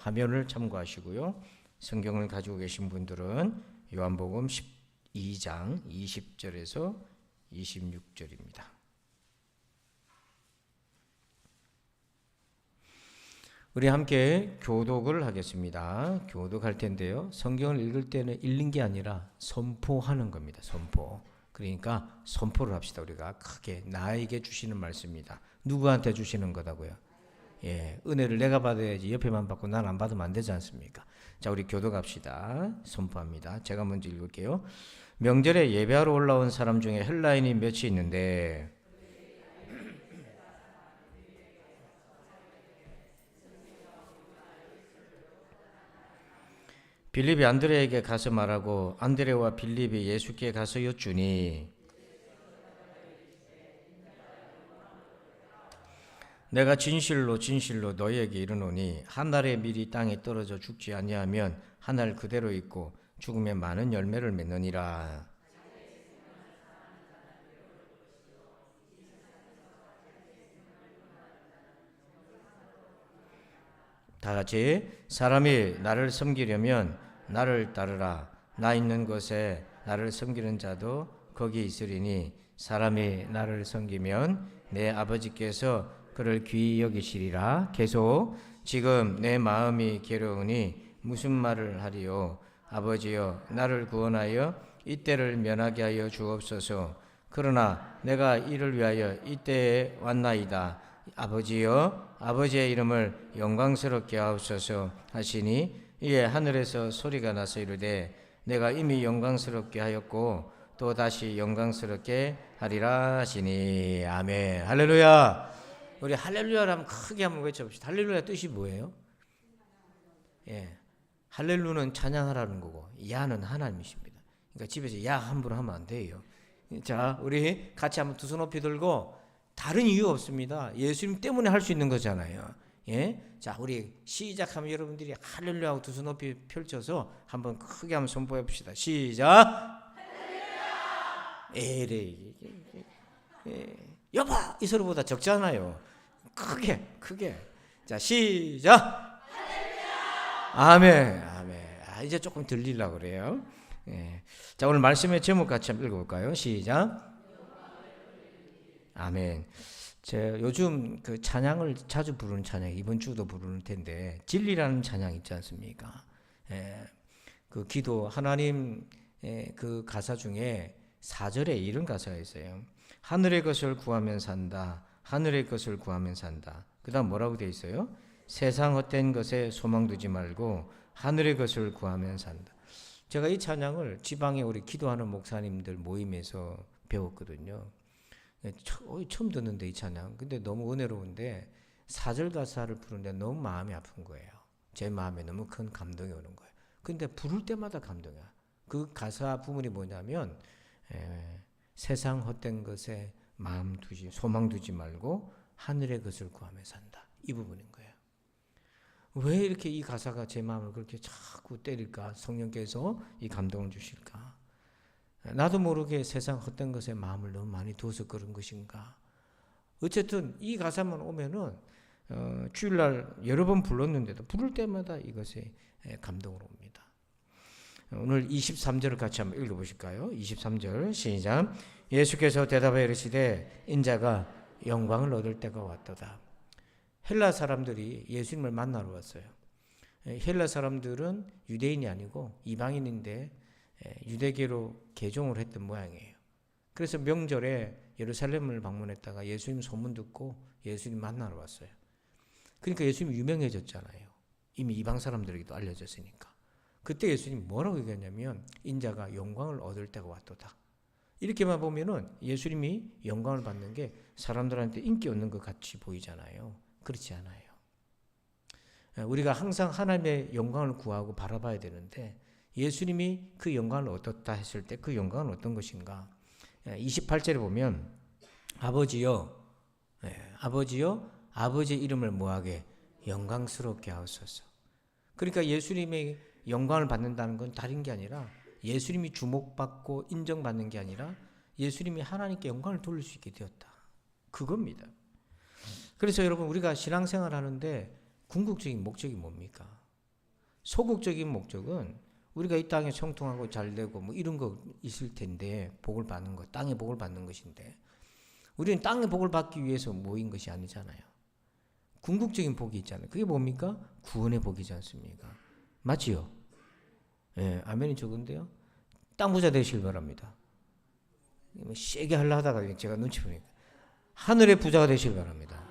화면을 참고하시고요. 성경을 가지고 계신 분들은 요한복음 12장 20절에서 26절입니다. 우리 함께 교독을 하겠습니다. 교독할 텐데요. 성경을 읽을 때는 읽는 게 아니라 선포하는 겁니다. 선포. 그러니까 선포를 합시다. 우리가 크게 나에게 주시는 말씀입니다. 누구한테 주시는 거다고요? 예, 은혜를 내가 받아야지 옆에만 받고 난 안 받으면 안 되지 않습니까? 자, 우리 교독합시다. 선포합니다. 제가 먼저 읽을게요. 명절에 예배하러 올라온 사람 중에 헬라인이 몇이 있는데 빌립이 안드레에게 가서 말하고 안드레와 빌립이 예수께 가서 여쭈니 내가 진실로 진실로 너희에게 이르노니 한 달에 미리 땅에 떨어져 죽지 아니하면 한달 그대로 있고 죽으면 많은 열매를 맺느니라. 다 같이 사람이 나를 섬기려면 나를 따르라. 나 있는 곳에 나를 섬기는 자도 거기 있으리니 사람이 나를 섬기면 내 아버지께서 그를 귀히 여기시리라. 계속 지금 내 마음이 괴로우니 무슨 말을 하리요? 아버지여 나를 구원하여 이때를 면하게 하여 주옵소서. 그러나 내가 이를 위하여 이때에 왔나이다. 아버지여 아버지의 이름을 영광스럽게 하옵소서 하시니 이에 하늘에서 소리가 나서 이르되 내가 이미 영광스럽게 하였고 또 다시 영광스럽게 하리라 하시니 아멘 할렐루야 우리 할렐루야를 한번 크게 한번 외쳐봅시다 할렐루야 뜻이 뭐예요? 예 할렐루는 찬양하라는 거고 야는 하나님이십니다 그러니까 집에서 야 함부로 하면 안 돼요 자 우리 같이 한번 두 손 높이 들고 다른 이유 없습니다. 예수님 때문에 할 수 있는 거잖아요. 예? 자, 우리 시작하면 여러분들이 할렐루야 두손 높이 펼쳐서 한번 크게 한번 선포해 봅시다. 시작. 에레. 예. 여보, 이 소리보다 적잖아요. 크게, 크게. 자, 시작. 아멘. 아멘. 아, 이제 조금 들리려고 그래요. 예. 자, 오늘 말씀의 제목 같이 한번 읽어볼까요? 시작. 아멘. 제 요즘 그 찬양을 자주 부르는 찬양 이번 주도 부르는 텐데 진리라는 찬양 있지 않습니까? 예, 그 기도 하나님 예, 그 가사 중에 4절에 이런 가사가 있어요. 하늘의 것을 구하면 산다. 하늘의 것을 구하면 산다. 그다음 뭐라고 돼 있어요? 세상 헛된 것에 소망 두지 말고 하늘의 것을 구하면 산다. 제가 이 찬양을 지방에 우리 기도하는 목사님들 모임에서 배웠거든요. 네, 처, 처음 듣는데 이 찬양. 근데 너무 은혜로운데 사절 가사를 부르는데 너무 마음이 아픈 거예요. 제 마음에 너무 큰 감동이 오는 거예요. 근데 부를 때마다 감동이야. 그 가사 부분이 뭐냐면 에, 세상 헛된 것에 마음 두지 소망 두지 말고 하늘의 것을 구하며 산다. 이 부분인 거예요. 왜 이렇게 이 가사가 제 마음을 그렇게 자꾸 때릴까? 성령께서 이 감동을 주실까? 나도 모르게 세상 헛된 것에 마음을 너무 많이 두어서 그런 것인가. 어쨌든 이 가사만 오면은 어, 주일날 여러 번 불렀는데도 부를 때마다 이것에 감동을 옵니다. 오늘 23절을 같이 한번 읽어보실까요? 23절 시작. 예수께서 대답하여 이르시되 인자가 영광을 얻을 때가 왔도다. 헬라 사람들이 예수님을 만나러 왔어요. 헬라 사람들은 유대인이 아니고 이방인인데 유대계로 개종을 했던 모양이에요. 그래서 명절에 예루살렘을 방문했다가 예수님 소문 듣고 예수님 만나러 왔어요. 그러니까 예수님 유명해졌잖아요. 이미 이방 사람들에게도 알려졌으니까. 그때 예수님 뭐라고 얘기했냐면 인자가 영광을 얻을 때가 왔도다. 이렇게만 보면은 예수님이 영광을 받는 게 사람들한테 인기 얻는 것 같이 보이잖아요. 그렇지 않아요. 우리가 항상 하나님의 영광을 구하고 바라봐야 되는데 예수님이 그 영광을 얻었다 했을 때 그 영광은 어떤 것인가? 28절에 보면 아버지여, 네, 아버지여, 아버지의 이름을 뭐하게 영광스럽게 하옵소서. 그러니까 예수님의 영광을 받는다는 건 다른 게 아니라 예수님이 주목받고 인정받는 게 아니라 예수님이 하나님께 영광을 돌릴 수 있게 되었다. 그겁니다. 그래서 여러분 우리가 신앙생활 하는데 궁극적인 목적이 뭡니까? 소극적인 목적은 우리가 이 땅에 청통하고 잘 되고 뭐 이런 거 있을 텐데 복을 받는 것, 땅의 복을 받는 것인데 우리는 땅의 복을 받기 위해서 모인 것이 아니잖아요. 궁극적인 복이 있잖아요. 그게 뭡니까? 구원의 복이지 않습니까? 맞지요? 예, 아멘이 적은데요. 땅 부자 되시길 바랍니다. 뭐 세게 하려 하다가 제가 눈치 보니까 하늘의 부자가 되시길 바랍니다.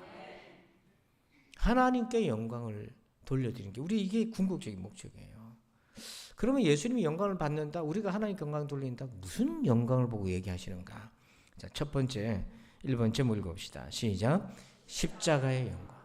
하나님께 영광을 돌려드리는 게 우리 이게 궁극적인 목적이에요. 그러면 예수님이 영광을 받는다, 우리가 하나님께 영광 돌린다, 무슨 영광을 보고 얘기하시는가? 자, 첫 번째, 1번 제목 읽어봅시다. 시작. 십자가의 영광.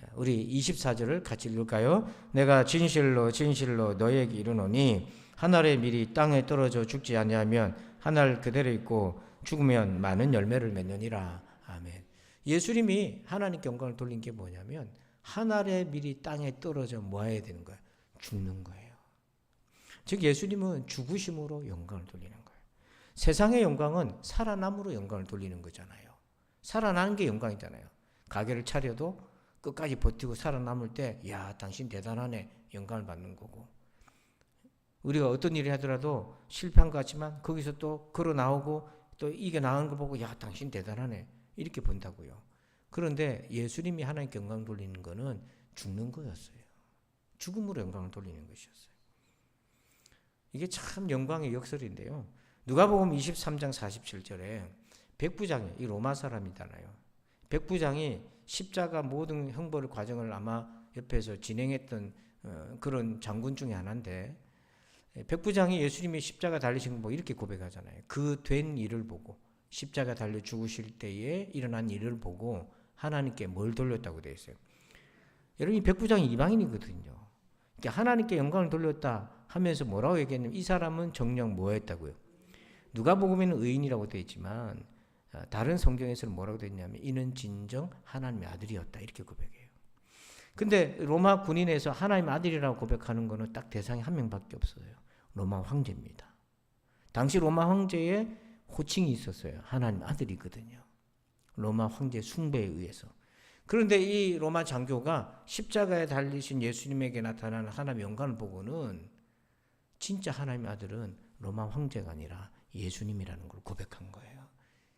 예, 우리 24절을 같이 읽을까요? 내가 진실로 진실로 너에게 이르노니 하늘의 밀이 땅에 떨어져 죽지 아니하면 하늘 그대로 있고 죽으면 많은 열매를 맺느니라. 아멘. 예수님이 하나님께 영광을 돌린 게 뭐냐면 하늘의 밀이 땅에 떨어져 뭐 해야 되는 거야? 죽는 거예요. 즉 예수님은 죽으심으로 영광을 돌리는 거예요. 세상의 영광은 살아남으로 영광을 돌리는 거잖아요. 살아나는 게 영광이잖아요. 가게를 차려도 끝까지 버티고 살아남을 때, 야, 당신 대단하네. 영광을 받는 거고. 우리가 어떤 일을 하더라도 실패한 것 같지만 거기서 또 걸어 나오고 또 이겨 나가는 걸 보고, 야, 당신 대단하네. 이렇게 본다고요. 그런데 예수님이 하나님께 영광 돌리는 거는 죽는 거였어요. 죽음으로 영광을 돌리는 것이었어요. 이게 참 영광의 역설인데요. 누가복음 23장 47절에 백부장이 이 로마 사람이잖아요. 백부장이 십자가 모든 형벌 과정을 아마 옆에서 진행했던 어, 그런 장군 중에 하나인데 백부장이 예수님이 십자가 달리신 거 뭐 이렇게 고백하잖아요. 그 된 일을 보고 십자가 달려 죽으실 때에 일어난 일을 보고 하나님께 뭘 돌렸다고 되어 있어요. 여러분 이 백부장이 이방인이거든요. 하나님께 영광을 돌렸다 하면서 뭐라고 얘기했냐면 이 사람은 정령 뭐 했다고요? 누가복음에는 의인이라고 되어 있지만 아, 다른 성경에서는 뭐라고 되어 있냐면 이는 진정 하나님의 아들이었다 이렇게 고백해요. 근데 로마 군인에서 하나님의 아들이라고 고백하는 거는 딱 대상이 한 명밖에 없어요. 로마 황제입니다. 당시 로마 황제의 호칭이 있었어요. 하나님 아들이거든요. 로마 황제 숭배에 의해서. 그런데 이 로마 장교가 십자가에 달리신 예수님에게 나타나는 하나님의 영광을 보고는 진짜 하나님의 아들은 로마 황제가 아니라 예수님이라는 걸 고백한 거예요.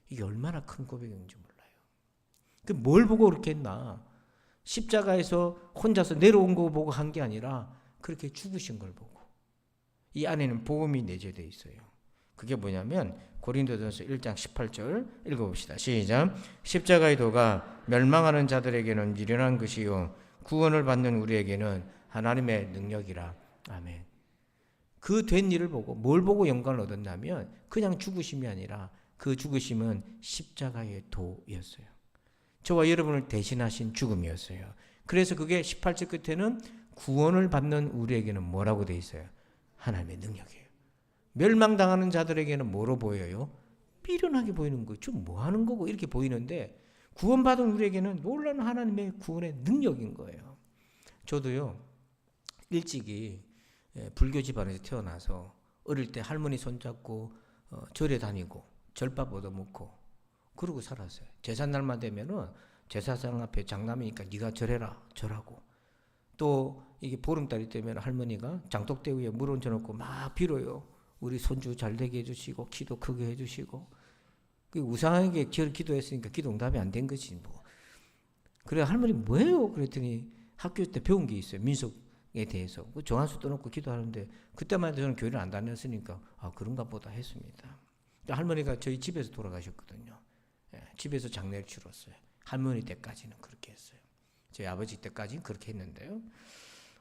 이게 얼마나 큰 고백인지 몰라요. 그 뭘 보고 그렇게 했나? 십자가에서 혼자서 내려온 거 보고 한 게 아니라 그렇게 죽으신 걸 보고. 이 안에는 복음이 내재되어 있어요. 그게 뭐냐면 고린도전서 1장 18절 읽어봅시다. 시작. 십자가의 도가 멸망하는 자들에게는 미련한 것이요 구원을 받는 우리에게는 하나님의 능력이라. 아멘. 그 된 일을 보고 뭘 보고 영광을 얻었냐면 그냥 죽으심이 아니라 그 죽으심은 십자가의 도였어요. 저와 여러분을 대신하신 죽음이었어요. 그래서 그게 18절 끝에는 구원을 받는 우리에게는 뭐라고 돼 있어요? 하나님의 능력이에요. 멸망당하는 자들에게는 뭐로 보여요? 미련하게 보이는 거예요. 좀뭐 하는 거고 이렇게 보이는데 구원받은 우리에게는 놀라운 하나님의 구원의 능력인 거예요. 저도요 일찍이 예, 불교 집안에서 태어나서 어릴 때 할머니 손잡고 어, 절에 다니고 절밥 얻어먹고 그러고 살았어요. 제삿날만 되면은 제사장 앞에 장남이니까 네가 절해라 절하고 또 이게 보름달이 되면 할머니가 장독대 위에 물 얹어놓고 막 빌어요. 우리 손주 잘 되게 해주시고 기도 크게 해주시고 그 우상에게 기도했으니까 기도 응답이 안 된 거지 뭐. 그래 할머니 뭐예요? 그랬더니 학교 때 배운 게 있어요. 민속에 대해서 그 정한수 떠놓고 기도하는데 그때만 해도 저는 교회를 안 다녔으니까 아 그런가 보다 했습니다. 할머니가 저희 집에서 돌아가셨거든요. 예, 집에서 장례를 치렀어요. 할머니 때까지는 그렇게 했어요. 저희 아버지 때까지는 그렇게 했는데요.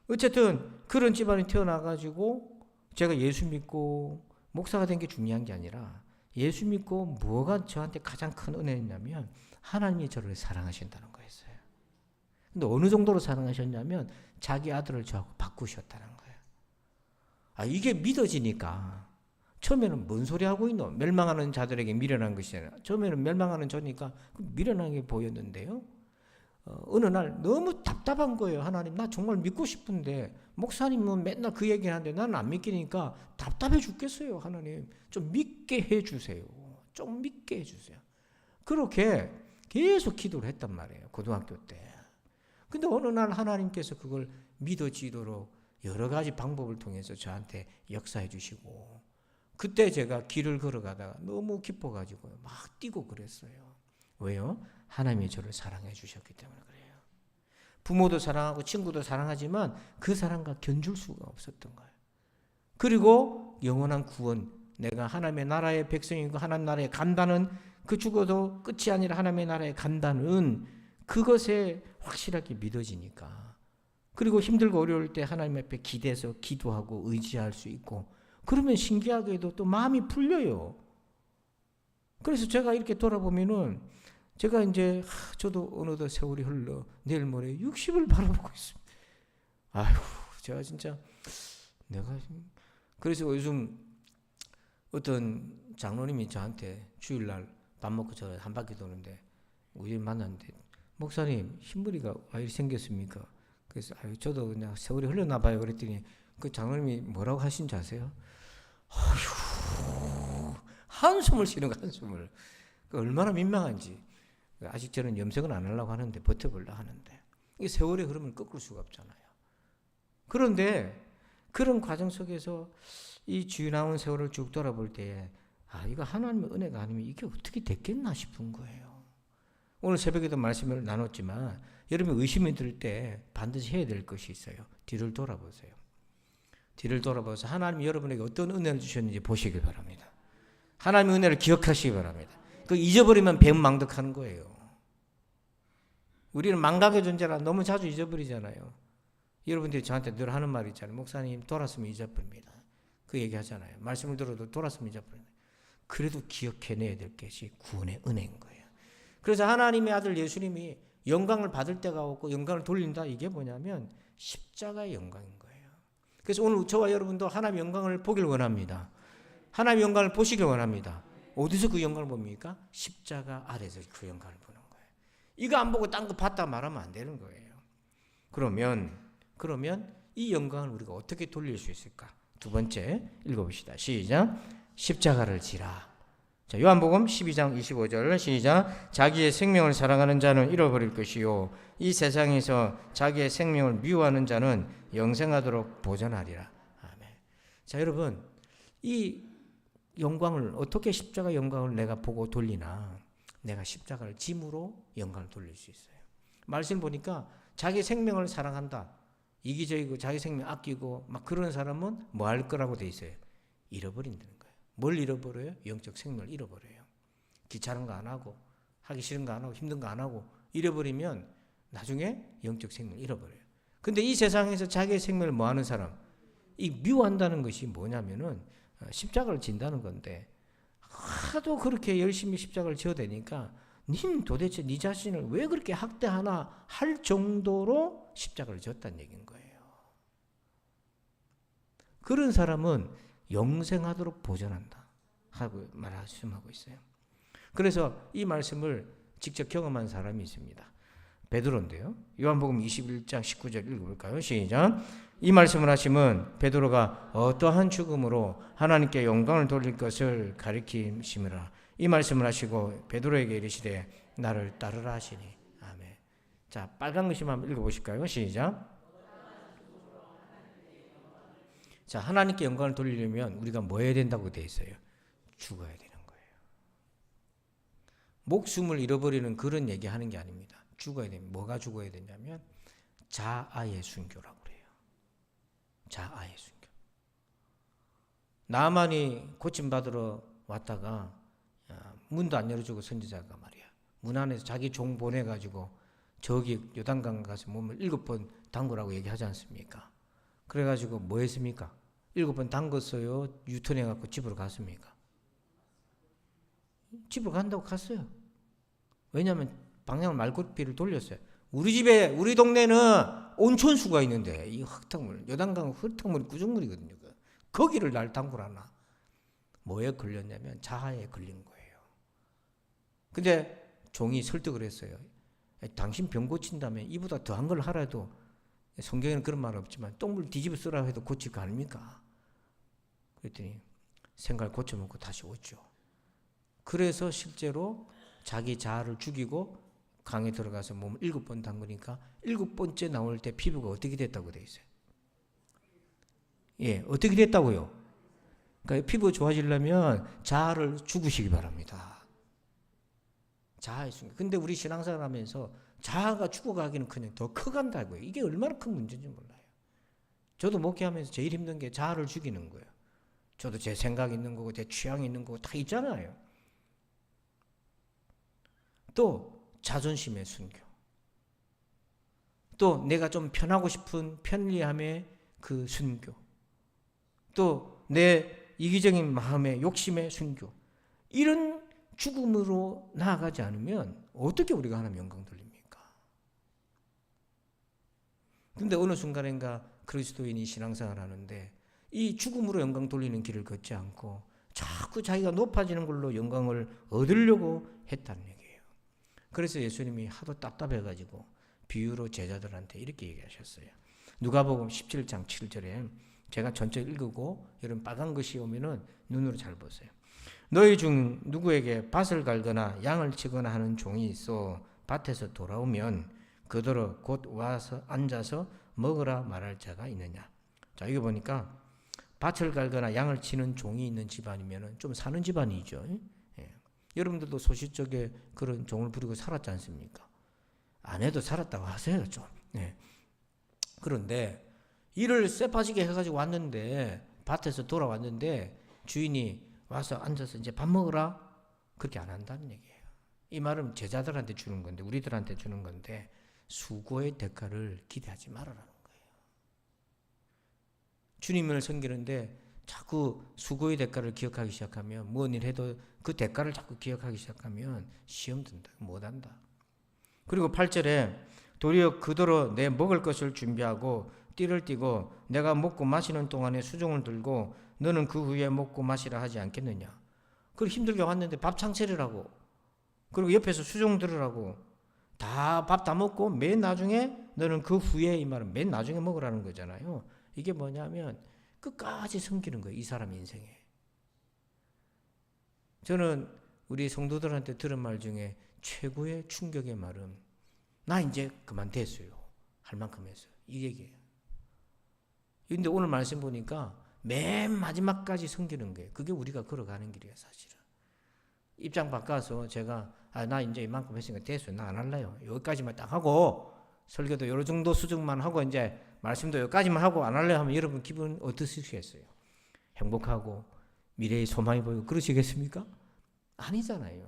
어쨌든 그런 집안에 태어나가지고 제가 예수 믿고 목사가 된 게 중요한 게 아니라 예수 믿고 뭐가 저한테 가장 큰 은혜였냐면 하나님이 저를 사랑하신다는 거였어요. 근데 어느 정도로 사랑하셨냐면 자기 아들을 저하고 바꾸셨다는 거예요. 아, 이게 믿어지니까 처음에는 뭔 소리 하고 있노? 멸망하는 자들에게 미련한 것이잖아요. 처음에는 멸망하는 저니까 미련하게 보였는데요. 어, 어느 날 너무 답답한 거예요. 하나님, 나 정말 믿고 싶은데 목사님은 맨날 그 얘기 하는데 나는 안 믿기니까 답답해 죽겠어요. 하나님, 좀 믿게 해주세요. 좀 믿게 해주세요. 그렇게 계속 기도를 했단 말이에요. 고등학교 때. 근데 어느 날 하나님께서 그걸 믿어지도록 여러 가지 방법을 통해서 저한테 역사해 주시고 그때 제가 길을 걸어가다가 너무 기뻐가지고 막 뛰고 그랬어요. 왜요? 하나님이 저를 사랑해 주셨기 때문에 그래요. 부모도 사랑하고 친구도 사랑하지만 그 사랑과 견줄 수가 없었던 거예요. 그리고 영원한 구원, 내가 하나님의 나라의 백성이고 하나님 나라에 간다는 그 죽어도 끝이 아니라 하나님의 나라에 간다는 그것에 확실하게 믿어지니까. 그리고 힘들고 어려울 때 하나님 앞에 기대서 기도하고 의지할 수 있고 그러면 신기하게도 또 마음이 풀려요. 그래서 제가 이렇게 돌아보면은 제가 이제 하, 저도 어느덧 세월이 흘러 내일 모레 60을 바라보고 있습니다. 아휴, 제가 진짜 내가 그래서 요즘 어떤 장로님이 저한테 주일날 밥 먹고 저한 바퀴 도는데 우연히 만났는데 목사님 흰머리가 왜 이렇게 생겼습니까? 그래서 아유 저도 그냥 세월이 흘러나 봐요 그랬더니 그 장로님이 뭐라고 하신 줄 아세요? 아휴 한숨을 쉬는 거 한숨을 그 얼마나 민망한지 아직 저는 염색은 안 하려고 하는데 버텨보려고 하는데 이 세월이 흐르면 꺾을 수가 없잖아요. 그런데 그런 과정 속에서 이 지나온 세월을 쭉 돌아볼 때에 아 이거 하나님의 은혜가 아니면 이게 어떻게 됐겠나 싶은 거예요. 오늘 새벽에도 말씀을 나눴지만 여러분 의심이 들 때 반드시 해야 될 것이 있어요. 뒤를 돌아보세요. 뒤를 돌아봐서 하나님 여러분에게 어떤 은혜를 주셨는지 보시길 바랍니다. 하나님의 은혜를 기억하시기 바랍니다. 그 잊어버리면 배은망덕하는 거예요. 우리는 망각의 존재라 너무 자주 잊어버리잖아요. 여러분들이 저한테 늘 하는 말이 있잖아요. 목사님 돌았으면 잊어버립니다. 그 얘기 하잖아요. 말씀을 들어도 돌았으면 잊어버립니다. 그래도 기억해내야 될 것이 구원의 은혜인 거예요. 그래서 하나님의 아들 예수님이 영광을 받을 때가 없고 영광을 돌린다 이게 뭐냐면 십자가의 영광인 거예요. 그래서 오늘 저와 여러분도 하나님의 영광을 보길 원합니다. 하나님의 영광을 보시길 원합니다. 어디서 그 영광을 봅니까? 십자가 아래서 그 영광을 보는 거예요. 이거 안 보고 딴 거 봤다 말하면 안 되는 거예요. 그러면 그러면 이 영광을 우리가 어떻게 돌릴 수 있을까? 두 번째 읽어봅시다. 시작. 십자가를 지라. 자, 요한복음 12장 25절 시작. 자기의 생명을 사랑하는 자는 잃어버릴 것이요 이 세상에서 자기의 생명을 미워하는 자는 영생하도록 보존하리라. 아멘. 자, 여러분 이 영광을 어떻게 십자가 영광을 내가 보고 돌리나? 내가 십자가를 짐으로 영광을 돌릴 수 있어요. 말씀 보니까 자기 생명을 사랑한다. 이기적이고 자기 생명 아끼고 막 그런 사람은 뭐 할 거라고 돼 있어요. 잃어버린다는 거예요. 뭘 잃어버려요? 영적 생명을 잃어버려요. 귀찮은 거 안 하고 하기 싫은 거 안 하고 힘든 거 안 하고 잃어버리면 나중에 영적 생명을 잃어버려요. 근데 이 세상에서 자기의 생명을 뭐 하는 사람? 이 미워한다는 것이 뭐냐면은 어, 십자가를 진다는 건데 하도 그렇게 열심히 십자가를 지어대니까 님 도대체 네 자신을 왜 그렇게 학대하나 할 정도로 십자가를 졌다는 얘기인 거예요. 그런 사람은 영생하도록 보존한다 하고 말씀하고 있어요. 그래서 이 말씀을 직접 경험한 사람이 있습니다. 베드로인데요. 요한복음 21장 19절 읽어볼까요? 시작. 이 말씀을 하시면 베드로가 어떠한 죽음으로 하나님께 영광을 돌릴 것을 가리킴이라. 이 말씀을 하시고 베드로에게 이르시되 나를 따르라 하시니. 아멘. 자, 빨간 글씨 한번 읽어보실까요? 시작. 자, 하나님께 영광을 돌리려면 우리가 뭐 해야 된다고 되어 있어요? 죽어야 되는 거예요. 목숨을 잃어버리는 그런 얘기 하는 게 아닙니다. 죽어야 됩니다. 뭐가 죽어야 되냐면 자아의 순교라고 그래요. 자아의 순교. 나만이 고침 받으러 왔다가 아, 문도 안 열어주고 선지자가 말이야. 문 안에서 자기 종 보내가지고 저기 요단강 가서 몸을 일곱 번 담그라고 얘기하지 않습니까? 그래가지고 뭐 했습니까? 일곱 번 담궜어요. 유턴해갖고 집으로 갔습니까? 집으로 간다고 갔어요. 왜냐하면 방향을 말고비를 돌렸어요. 우리 집에 우리 동네는 온천수가 있는데 이 흙탕물 여단강 흙탕물이 구정물이거든요. 그. 거기를 날 담그라나 뭐에 걸렸냐면 자아에 걸린 거예요. 근데 종이 설득을 했어요. 당신 병 고친다면 이보다 더한 걸 하라도 성경에는 그런 말 없지만 똥물 뒤집어 쓰라 해도 고칠 거 아닙니까? 그랬더니 생각 고쳐먹고 다시 오죠. 그래서 실제로 자기 자아를 죽이고 강에 들어가서 몸을 일곱 번 담그니까 일곱 번째 나올 때 피부가 어떻게 됐다고 돼 있어요? 예, 어떻게 됐다고요? 그러니까 피부 좋아지려면 자아를 죽으시기 바랍니다. 자아의 순간. 근데 우리 신앙생활 하면서 자아가 죽어가기는 그냥 더 커간다고요. 이게 얼마나 큰 문제인지 몰라요. 저도 목회하면서 제일 힘든 게 자아를 죽이는 거예요. 저도 제 생각 있는 거고 제 취향 있는 거고 다 있잖아요. 또 자존심의 순교. 또 내가 좀 편하고 싶은 편리함의 그 순교. 또 내 이기적인 마음의 욕심의 순교. 이런 죽음으로 나아가지 않으면 어떻게 우리가 하나님 영광 돌립니까? 근데 어느 순간인가 그리스도인이 신앙생활 하는데 이 죽음으로 영광 돌리는 길을 걷지 않고 자꾸 자기가 높아지는 걸로 영광을 얻으려고 했다는 얘기예요. 그래서 예수님이 하도 답답해가지고 비유로 제자들한테 이렇게 얘기하셨어요. 누가복음 17장 7절에 제가 전체 읽고 여러분 빨간 것이 오면은 눈으로 잘 보세요. 너희 중 누구에게 밭을 갈거나 양을 치거나 하는 종이 있어 밭에서 돌아오면 그대로 곧 와서 앉아서 먹으라 말할 자가 있느냐. 자, 이거 보니까 밭을 갈거나 양을 치는 종이 있는 집안이면은 좀 사는 집안이죠. 예. 여러분들도 소시적에 그런 종을 부리고 살았지 않습니까? 아내도 살았다고 하세요, 좀. 예. 그런데 일을 쎄빠지게 해가지고 왔는데 밭에서 돌아왔는데 주인이 와서 앉아서 이제 밥 먹으라 그렇게 안 한다는 얘기예요. 이 말은 제자들한테 주는 건데 우리들한테 주는 건데 수고의 대가를 기대하지 말아라는 거예요. 주님을 섬기는데 자꾸 수고의 대가를 기억하기 시작하면 뭔 일 해도 그 대가를 자꾸 기억하기 시작하면 시험 든다. 못 한다. 그리고 8절에 도리어 그대로 내 먹을 것을 준비하고 띠를 띠고 내가 먹고 마시는 동안에 수종을 들고 너는 그 후에 먹고 마시라 하지 않겠느냐. 그 힘들게 왔는데 밥창 차리라고. 그리고 옆에서 수종 들으라고. 다밥다 먹고 맨 나중에 너는 그 후에 이 말은 맨 나중에 먹으라는 거잖아요. 이게 뭐냐면 끝까지 섬기는 거예요. 이 사람 인생에. 저는 우리 성도들한테 들은 말 중에 최고의 충격의 말은 나 이제 그만 됐어요. 할 만큼 했어요. 이 얘기예요. 근데 오늘 말씀 보니까 맨 마지막까지 섬기는 거예요. 그게 우리가 걸어가는 길이에요, 사실은. 입장 바꿔서 제가 아, 나 이제 이만큼 했으니까 됐어요. 나안 할래요. 여기까지만 딱 하고 설교도 요 정도 수준만 하고 이제 말씀도 여기까지만 하고 안 할래요 하면 여러분 기분 어떠시겠어요? 행복하고 미래의 소망이 보이고 그러시겠습니까? 아니잖아요.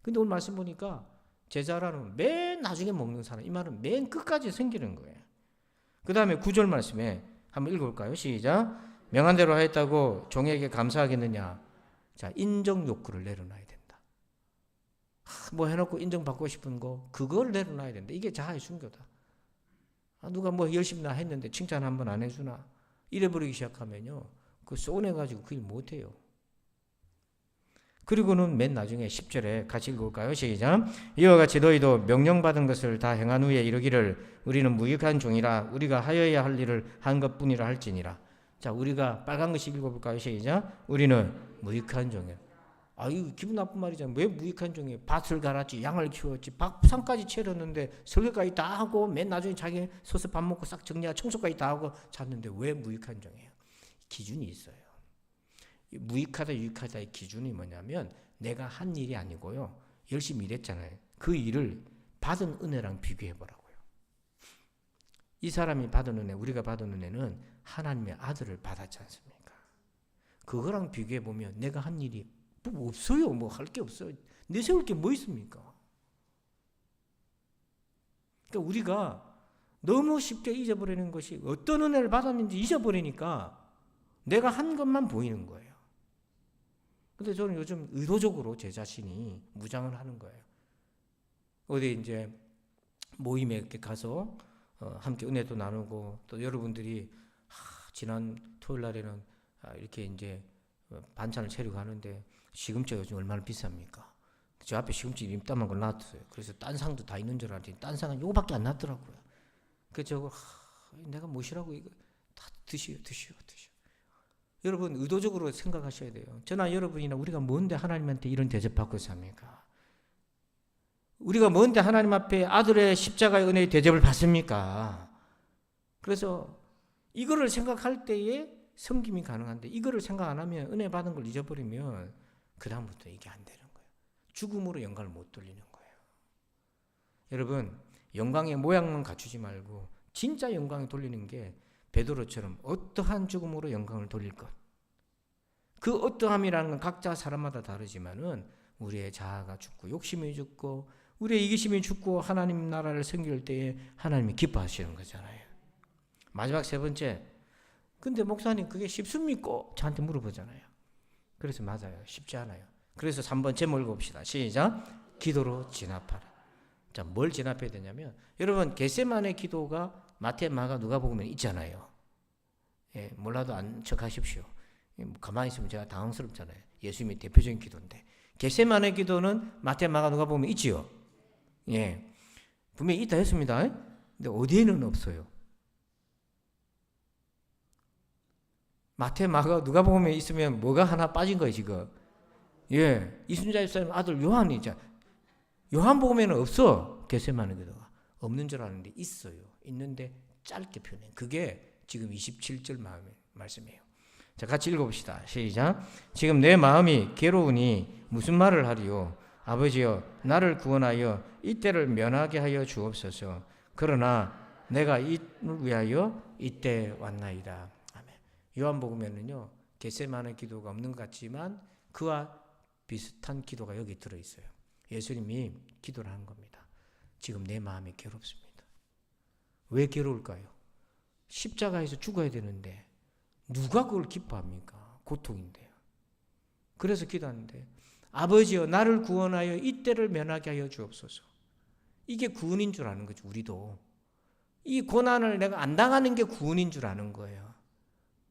근데 오늘 말씀 보니까 제자라는 맨 나중에 먹는 사람 이 말은 맨 끝까지 섬기는 거예요. 그 다음에 구절 말씀에 한번 읽어볼까요? 시작. 명한 대로 하였다고 종에게 감사하겠느냐? 자, 인정 욕구를 내려놔야 된다. 하, 뭐 해놓고 인정받고 싶은 거, 그걸 내려놔야 된다. 이게 자아의 순교다. 아, 누가 뭐 열심히 나 했는데 칭찬 한 번 안 해주나? 이래버리기 시작하면요. 그 쏘내가지고 그일 못해요. 그리고는 맨 나중에 10절에 같이 읽을까요? 시작. 이와 같이 너희도 명령받은 것을 다 행한 후에 이르기를 우리는 무익한 종이라 우리가 하여야 할 일을 한 것뿐이라 할지니라. 자, 우리가 빨간 것씩 읽어볼까요? 시작. 우리는 무익한 종이야. 아, 이거 기분 나쁜 말이잖아. 왜 무익한 종이에요? 밭을 갈았지, 양을 키웠지, 밥상까지 채렸는데 설교까지 다 하고 맨 나중에 자기 서서 밥 먹고 싹 정리하고 청소까지 다 하고 잤는데 왜 무익한 종이에요? 기준이 있어요. 무익하다 유익하다의 기준이 뭐냐면 내가 한 일이 아니고요. 열심히 일했잖아요. 그 일을 받은 은혜랑 비교해 보라고요. 이 사람이 받은 은혜, 우리가 받은 은혜는 하나님의 아들을 받았지 않습니까? 그거랑 비교해 보면 내가 한 일이 뭐 없어요. 뭐 할 게 없어요. 내세울 게 뭐 있습니까? 그러니까 우리가 너무 쉽게 잊어버리는 것이 어떤 은혜를 받았는지 잊어버리니까 내가 한 것만 보이는 거예요. 근데 저는 요즘 의도적으로 제 자신이 무장을 하는 거예요. 어디 이제 모임에 이렇게 가서 어, 함께 은혜도 나누고 또 여러분들이 하, 지난 토요일 날에는 아, 이렇게 이제 어, 반찬을 차리고 하는데 시금치가 요즘 얼마나 비쌉니까? 저 앞에 시금치 임땀한 걸 놔뒀어요. 그래서 딴 상도 다 있는 줄 알았더니 딴 상은 요거밖에 안 놨더라고요. 그 저거 하, 내가 무엇이라고 이거 다 드시오 드시오 드시오. 여러분 의도적으로 생각하셔야 돼요. 저나 여러분이나 우리가 뭔데 하나님한테 이런 대접받고 삽니까? 우리가 뭔데 하나님 앞에 아들의 십자가의 은혜의 대접을 받습니까? 그래서 이거를 생각할 때에 섬김이 가능한데 이거를 생각 안 하면 은혜 받은 걸 잊어버리면 그 다음부터 이게 안 되는 거예요. 죽음으로 영광을 못 돌리는 거예요. 여러분 영광의 모양만 갖추지 말고 진짜 영광을 돌리는 게 베드로처럼 어떠한 죽음으로 영광을 돌릴 것. 그 어떠함이라는 건 각자 사람마다 다르지만은 우리의 자아가 죽고 욕심이 죽고 우리의 이기심이 죽고 하나님 나라를 섬길 때에 하나님이 기뻐하시는 거잖아요. 마지막 세 번째. 근데 목사님 그게 쉽습니까? 저한테 물어보잖아요. 그래서 맞아요. 쉽지 않아요. 그래서 3번 제목을 봅시다. 시작. 기도로 진압하라. 자, 뭘 진압해야 되냐면 여러분 겟세만의 기도가 마태, 마가, 누가복음에 있잖아요. 예, 몰라도 안 척하십시오. 예, 뭐 가만히 있으면 제가 당황스럽잖아요. 예수님의 대표적인 기도인데 겟세만의 기도는 마태, 마가, 누가복음에 있지요. 예, 분명히 있다 했습니다. 근데 어디에는 없어요. 마태, 마가, 누가복음에 있으면 뭐가 하나 빠진 거예요 지금. 예, 이순자 집사님 아들 요한이죠. 요한복음에는 없어 겟세만의 기도가 없는 줄 아는데 있어요. 있는데 짧게 표현해. 그게 지금 27절 마음의 말씀이에요. 자, 같이 읽어봅시다. 시작. 지금 내 마음이 괴로우니 무슨 말을 하리요? 아버지여, 나를 구원하여 이때를 면하게 하여 주옵소서. 그러나 내가 이를 위하여 이때 왔나이다. 요한복음에는요, 겟세만의 기도가 없는 것 같지만 그와 비슷한 기도가 여기 들어 있어요. 예수님이 기도를 한 겁니다. 지금 내 마음이 괴롭습니다. 왜 괴로울까요? 십자가에서 죽어야 되는데 누가 그걸 기뻐합니까? 고통인데요. 그래서 기도하는데 아버지여 나를 구원하여 이때를 면하게 하여 주옵소서. 이게 구원인 줄 아는 거죠. 우리도 이 고난을 내가 안 당하는 게 구원인 줄 아는 거예요.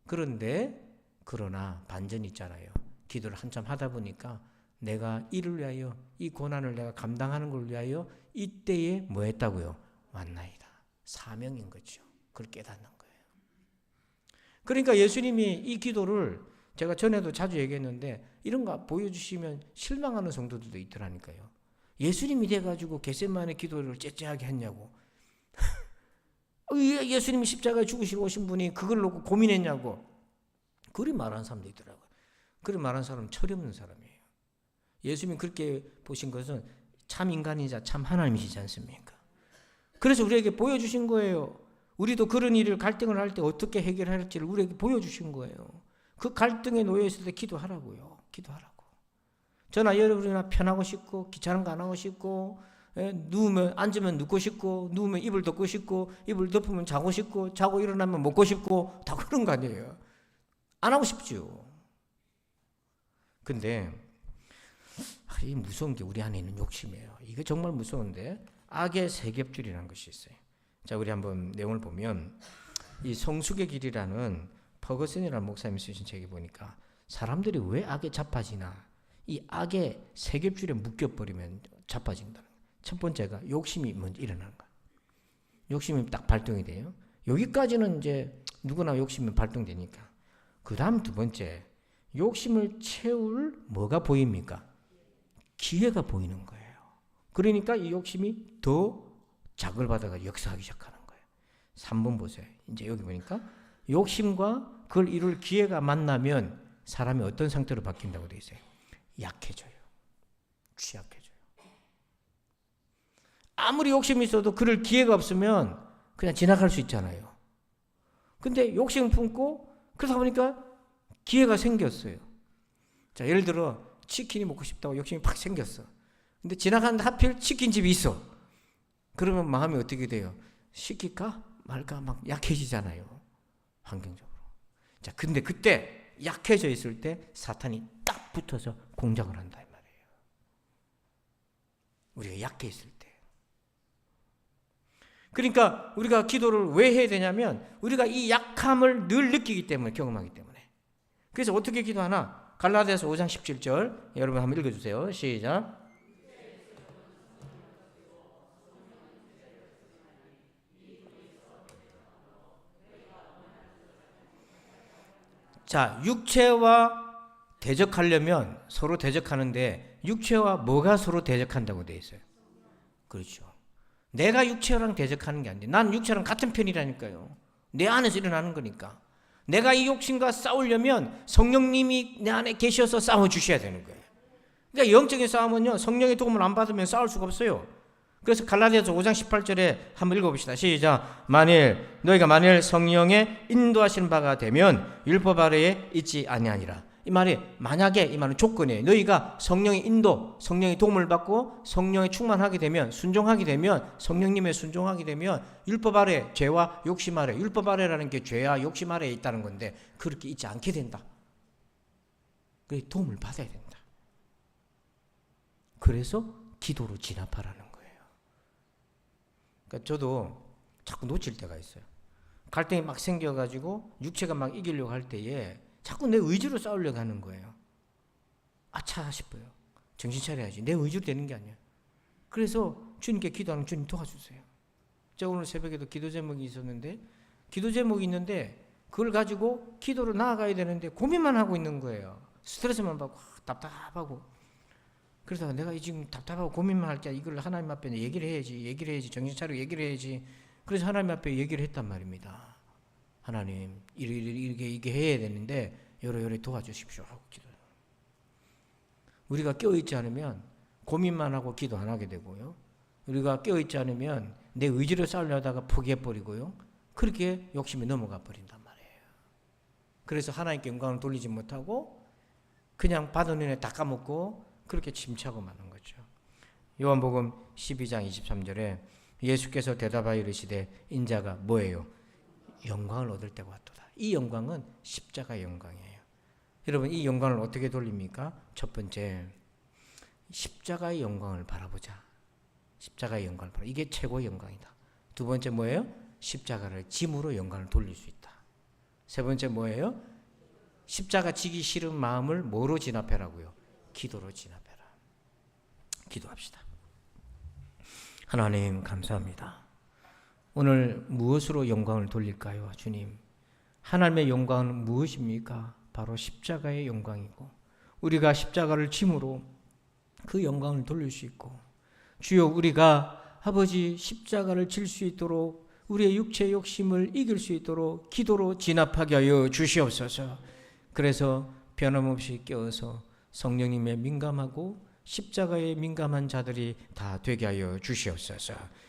그런데 그러나 반전이 있잖아요. 기도를 한참 하다 보니까 내가 이를 위하여 이 고난을 내가 감당하는 걸 위하여 이때에 뭐 했다고요? 왔나이다. 사명인 거죠. 그걸 깨닫는 거예요. 그러니까 예수님이 이 기도를 제가 전에도 자주 얘기했는데 이런 거 보여주시면 실망하는 성도들도 있더라니까요. 예수님이 돼가지고 겟세만의 기도를 째째하게 했냐고. 예수님이 십자가에 죽으시고 오신 분이 그걸 놓고 고민했냐고. 그리 말하는 사람도 있더라고요. 그리 말하는 사람은 철이 없는 사람이에요. 예수님이 그렇게 보신 것은 참 인간이자 참 하나님이시지 않습니까? 그래서 우리에게 보여주신 거예요. 우리도 그런 일을 갈등을 할 때 어떻게 해결할지를 우리에게 보여주신 거예요. 그 갈등에 놓여 있을 때 기도하라고요. 기도하라고. 저나 여러분이나 편하고 싶고 귀찮은 거 안 하고 싶고 예, 누우면 앉으면 눕고 싶고 누우면 이불 덮고 싶고 이불 덮으면 자고 싶고 자고 일어나면 먹고 싶고 다 그런 거 아니에요. 안 하고 싶죠. 근데 아, 이 무서운 게 우리 안에 있는 욕심이에요. 이게 정말 무서운데 악의 세겹줄이라는 것이 있어요. 자, 우리 한번 내용을 보면 이 성숙의 길이라는 퍼거슨이라는 목사님이 쓰신 책에 보니까 사람들이 왜 악에 자빠지나 이 악의 세겹줄에 묶여버리면 자빠진다. 첫 번째가 욕심이 먼저 일어나는 거야. 욕심이 딱 발동이 돼요. 여기까지는 이제 누구나 욕심이 발동되니까. 그 다음 두 번째, 욕심을 채울 뭐가 보입니까? 기회가 보이는 거예요. 그러니까 이 욕심이 더 작을 받아가 역사하기 시작하는 거예요. 3번 보세요. 이제 여기 보니까 욕심과 그걸 이룰 기회가 만나면 사람이 어떤 상태로 바뀐다고 돼 있어요. 약해져요. 취약해져요. 아무리 욕심이 있어도 그럴 기회가 없으면 그냥 지나갈 수 있잖아요. 근데 욕심을 품고 그러다 보니까 기회가 생겼어요. 자, 예를 들어 치킨이 먹고 싶다고 욕심이 팍 생겼어. 근데 지나가는데 하필 치킨집이 있어. 그러면 마음이 어떻게 돼요? 시킬까 말까 막 약해지잖아요. 환경적으로. 자, 근데 그때 약해져 있을 때 사탄이 딱 붙어서 공작을 한다 이 말이에요. 우리가 약해 있을 때. 그러니까 우리가 기도를 왜 해야 되냐면 우리가 이 약함을 늘 느끼기 때문에 경험하기 때문에. 그래서 어떻게 기도하나? 갈라디아서 5장 17절 여러분 한번 읽어 주세요. 시작. 자, 육체와 대적하려면 서로 대적하는데 육체와 뭐가 서로 대적한다고 돼 있어요? 그렇죠. 내가 육체랑 대적하는 게 아닌데 난 육체랑 같은 편이라니까요. 내 안에서 일어나는 거니까. 내가 이 욕심과 싸우려면 성령님이 내 안에 계셔서 싸워 주셔야 되는 거예요. 그러니까 영적인 싸움은요. 성령의 도움을 안 받으면 싸울 수가 없어요. 그래서 갈라디아서 5장 18절에 한번 읽어봅시다. 시작. 만일 너희가 만일 성령의 인도하시는 바가 되면 율법 아래에 있지 아니하니라. 이 말이 만약에 이 말은 조건이에요. 너희가 성령의 인도, 성령의 도움을 받고 성령에 충만하게 되면 순종하게 되면 성령님의 순종하게 되면 율법 아래 죄와 욕심 아래 율법 아래라는 게 죄와 욕심 아래에 있다는 건데 그렇게 있지 않게 된다. 그 도움을 받아야 된다. 그래서 기도로 진압하라는 거예요. 그러니까 저도 자꾸 놓칠 때가 있어요. 갈등이 막 생겨가지고 육체가 막 이기려고 할 때에 자꾸 내 의지로 싸우려고 하는 거예요. 아차 싶어요. 정신 차려야지. 내 의지로 되는 게 아니야. 그래서 주님께 기도하는 주님 도와주세요. 제가 오늘 새벽에도 기도 제목이 있었는데 기도 제목이 있는데 그걸 가지고 기도로 나아가야 되는데 고민만 하고 있는 거예요. 스트레스만 받고 아, 답답하고 그래서 내가 이 지금 답답하고 고민만 할때 이걸 하나님 앞에 얘기를 해야지 얘기를 해야지 정신 차리고 얘기를 해야지 그래서 하나님 앞에 얘기를 했단 말입니다. 하나님 이렇게 이렇게 해야 되는데 요러 도와주십시오 하고 기도. 우리가 깨어 있지 않으면 고민만 하고 기도 안 하게 되고요. 우리가 깨어 있지 않으면 내 의지로 싸우려다가 포기해 버리고요. 그렇게 욕심에 넘어가 버린단 말이에요. 그래서 하나님께 영광을 돌리지 못하고 그냥 받은 은혜 다 까먹고 그렇게 침체하고 마는 거죠. 요한복음 12장 23절에 예수께서 대답하여 이르시되 인자가 뭐예요? 영광을 얻을 때가 왔도다. 이 영광은 십자가의 영광이에요. 여러분 이 영광을 어떻게 돌립니까? 첫 번째 십자가의 영광을 바라보자. 십자가의 영광을 바라. 이게 최고의 영광이다. 두 번째 뭐예요? 십자가를 짐으로 영광을 돌릴 수 있다. 세 번째 뭐예요? 십자가 지기 싫은 마음을 뭐로 진압해라고요? 기도로 진압해라. 기도합시다. 하나님 감사합니다. 오늘 무엇으로 영광을 돌릴까요, 주님? 하나님의 영광은 무엇입니까? 바로 십자가의 영광이고 우리가 십자가를 짐으로 그 영광을 돌릴 수 있고 주여 우리가 아버지 십자가를 질 수 있도록 우리의 육체 욕심을 이길 수 있도록 기도로 진압하게 하여 주시옵소서. 그래서 변함없이 깨어서 성령님의 민감하고 십자가에 민감한 자들이 다 되게 하여 주시옵소서.